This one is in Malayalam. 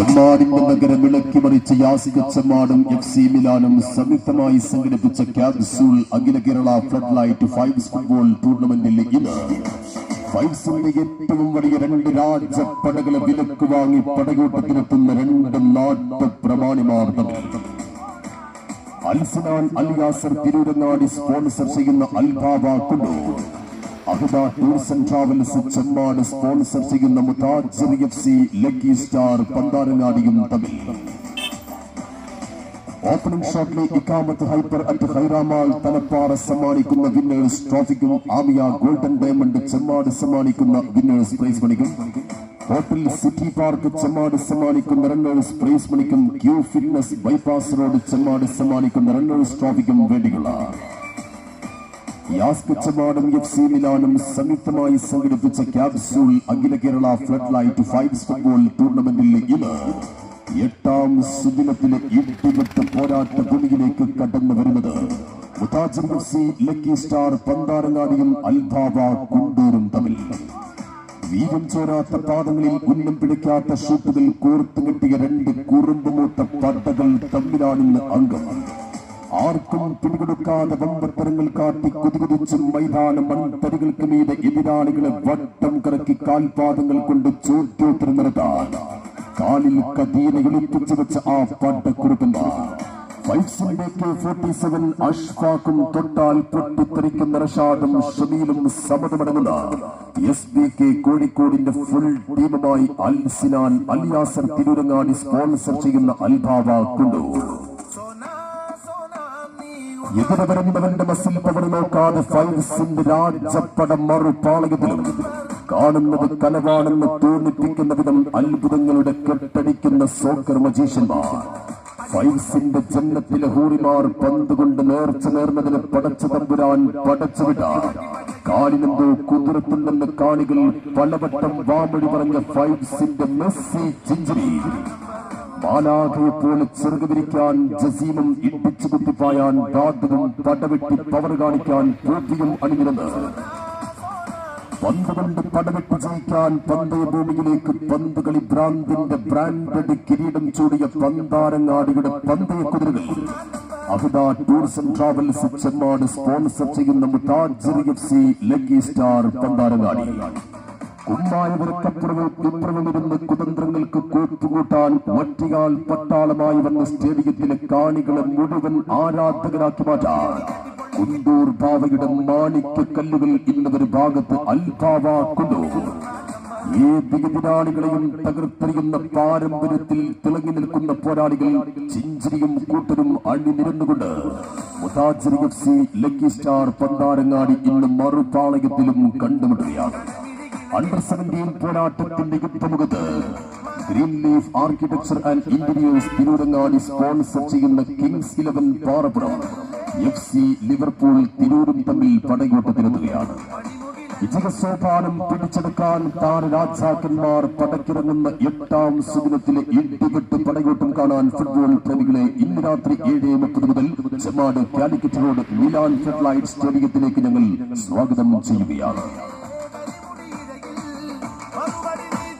ചെമ്മാടിന്റെ നഗരം വിളക്കി മറിച്ച് ചെമ്മാടും എഫ് സി മിലാനും സംയുക്തമായി സംഘടിപ്പിച്ച capsule Akhila Kerala flood light fives football ടൂർണമെന്റിൽ ഇന്ന് ഫൈവ്സിന്റെ ഏറ്റവും വലിയ രണ്ട് രാജപ്പടകളെ വിലക്ക് വാങ്ങി പടകൂട്ടത്തിനെത്തുന്ന രണ്ട് നാട്ടു പ്രമാണിമാർ അൽസനാൻ അൽ അലിയാസർ തിരൂരങ്ങാടി സ്പോൺസർ ചെയ്യുന്ന അൽബാബ contour. അഹദ tours and travels sponsor ചെയ്യുന്ന മുതാജിർ എഫ് സി ലക്കി സ്റ്റാർ പന്താരങ്ങാടിയും തമ്മിൽ. ഓപ്പണിംഗ് ഷോട്ടിലെ ഇക്കാമത്ത് ഹൈപ്പർ അറ്റ് ഹൈറാമാൾ തലപ്പാറ സമ്മാനിക്കുന്ന വിന്നേഴ്സ് ട്രോഫിക്കും ആമിയ ഗോൾഡൻ ഡയമണ്ട് ചെമ്മാട് സമ്മാനിക്കുന്ന വിന്നേഴ്സ് പ്രൈസ് മണിക്കും. ഹോട്ടൽ സിറ്റി പാർക്ക് ചെമ്മാട് സമ്മാനിക്കുന്ന റണ്ണേഴ്സ് പ്രൈസ് മണിക്കും. Q fitness bypass road Chemmad സമ്മാനിക്കുന്ന റണ്ണേഴ്സ് ട്രോഫിക്കും വേണ്ടിയുള്ള യാസ്ക് ചെമ്മാടും എഫ് സി മിലാനും സംയുക്തമായി സംഘടിപ്പിച്ച capsule Akhila Kerala flood light fives football ടൂർണമെന്റിൽ ഇന്ന് എട്ടാം സുദിനത്തിലെ ഇടിവെട്ട് പോരാട്ട ഭൂമിയിലേക്ക് കടന്നു വരുന്നത്. Muthajir F C lucky star പന്താരങ്ങാടിയും Albaba കുണ്ടൂരും തമ്മിൽ. വീരം ചോരാത്ത പാദങ്ങളിൽ ഉന്നം പിടിക്കാത്ത ഷൂട്ടുകൾ കോർത്തു കെട്ടിയ രണ്ട് കുറുമ്പുമൂട്ട പട്ടകൾ തമ്മിലാണെന്ന് അംഗം. ആർക്കും പിടികൊടുക്കാതെ വമ്പത്തരങ്ങൾ കാട്ടി കുതികുതിച്ചും മൈതാനം മൺതരികൾക്ക് മീതെ എതിരാളികളെ വട്ടം കറക്കി കാൽപാദങ്ങൾ കൊണ്ട് ചോദ്യോത്തരം നടത്താൻ. കാലിൽ കതീന എളിപ്പിച്ചു വെച്ച ആ പട്ടക്കുറുക്കന്മാർ അഷ്ഫാക്കും തൊട്ടാൽ പൊട്ടിത്തെറിക്കുന്ന റഷാദും ഷമീലും സമതമടങ്ങുന്ന എസ് ബി കോഴിക്കോടിന്റെ ഫുൾ ടീമുമായി അൽ സിനാൻ അലിയാസർ തിരൂരങ്ങാടി സ്പോൺസർ ചെയ്യുന്ന അൽബാബ കൊണ്ടൂർ. എതിരെ വരുന്നവന്റെ മസിൽ പവർ നോക്കാതെ ഫൈവ്സിന്റെ രാജപ്പടം മറുപാളയത്തിലും കാണുന്നത് കലവാണെന്ന് തോന്നിപ്പിക്കുന്ന വിധം അത്ഭുതങ്ങളുടെ കെട്ടടിക്കുന്ന സോക്കർ മജീഷ്യന്മാർ ഫൈവ്സിന്റെ ജന്മത്തിലെ ഹൂറിമാർ പന്തുകൊണ്ട് നേർച്ച നേർന്നതിന് പടച്ചു തമ്പുരാൻ പടച്ചു വിടാൻ കാലിനെന്തോ കുതിരത്തുണ്ടെന്ന് കാണികൾ പലവട്ടം വാമൊഴി പറഞ്ഞ ഫൈവ്സിന്റെ മെസ്സി ചിഞ്ചിരി മാലാഖയെ പോലെ ചെറുകുതിരിക്കാൻ ജസീമും ഇടിച്ചു കുത്തിപ്പായാൻ ദാദുവും പടവെട്ടി പവർ കാണിക്കാൻ പൂർത്തിയും അണിനിരുന്ന്. പന്ത് കൊണ്ട് പടവെട്ടി ജയിക്കാൻ പന്തയ ഭൂമിയിലേക്ക് പന്ത് കളി ഭ്രാന്തിന്റെ ബ്രാൻഡഡ് കിരീടം ചൂടിയ പന്താരങ്ങാടിയുടെ പന്തയ കുതിരകൾ. Ahitha tours travels Chemmad sponsor ചെയ്യുന്ന Muttaj F C lucky star Pantharangadi. കുമ്മായവർക്കപ്പുറമെ ഇപ്പുറമിരുന്ന് കുതന്ത്രങ്ങൾക്ക് കൂട്ടുകൂട്ടാൻ ഒറ്റയാൾ പട്ടാളമായി വന്ന സ്റ്റേഡിയത്തിലെ കാണികളെ മുഴുവൻ ആരാധകരാക്കി മാറ്റാൻ. കുന്തൂർ ബാവയുടെ മാണിക്യ കല്ലുകൾ ഇന്നൊരു ഭാഗത്ത് അൽബാവ കൊണ്ടൂർ തകർത്തെറിയുന്ന പാരമ്പര്യത്തിൽ തിളങ്ങി നിൽക്കുന്ന പോരാളികൾ ചിഞ്ചിരിയും കൂട്ടരും അണിനിരന്നുകൊണ്ട് Muthajir F C lucky star Pantharangadi ഇന്ന് മറുപാളയത്തിലും കണ്ടുമുട്ടുകയാണ്. അണ്ടർ സെവന്റീൻ പോരാട്ടത്തിന്റെ യുദ്ധമുഖത്ത് green leaf architecture and interiors Tirurangadi sponsor ചെയ്യുന്ന kings eleven Parappuram F C Liverpool തിരൂരും തമ്മിൽ പടയോട്ടത്തിനെത്തുകയാണ് വിജയസോപാനം പിടിച്ചെടുക്കാൻ താരരാജാക്കന്മാർ പടക്കിറങ്ങുന്ന എട്ടാം സുദിനത്തിലെ ഇടിവെട്ട് പടയോട്ടം കാണാൻ ഫുട്ബോൾ പ്രേമികളെ ഇന്ന് രാത്രി ഏഴ് മുപ്പത് മുതൽ Chemmad Calicut road Milan floodlight സ്റ്റേഡിയത്തിലേക്ക് ഞങ്ങൾ സ്വാഗതം ചെയ്യുകയാണ്.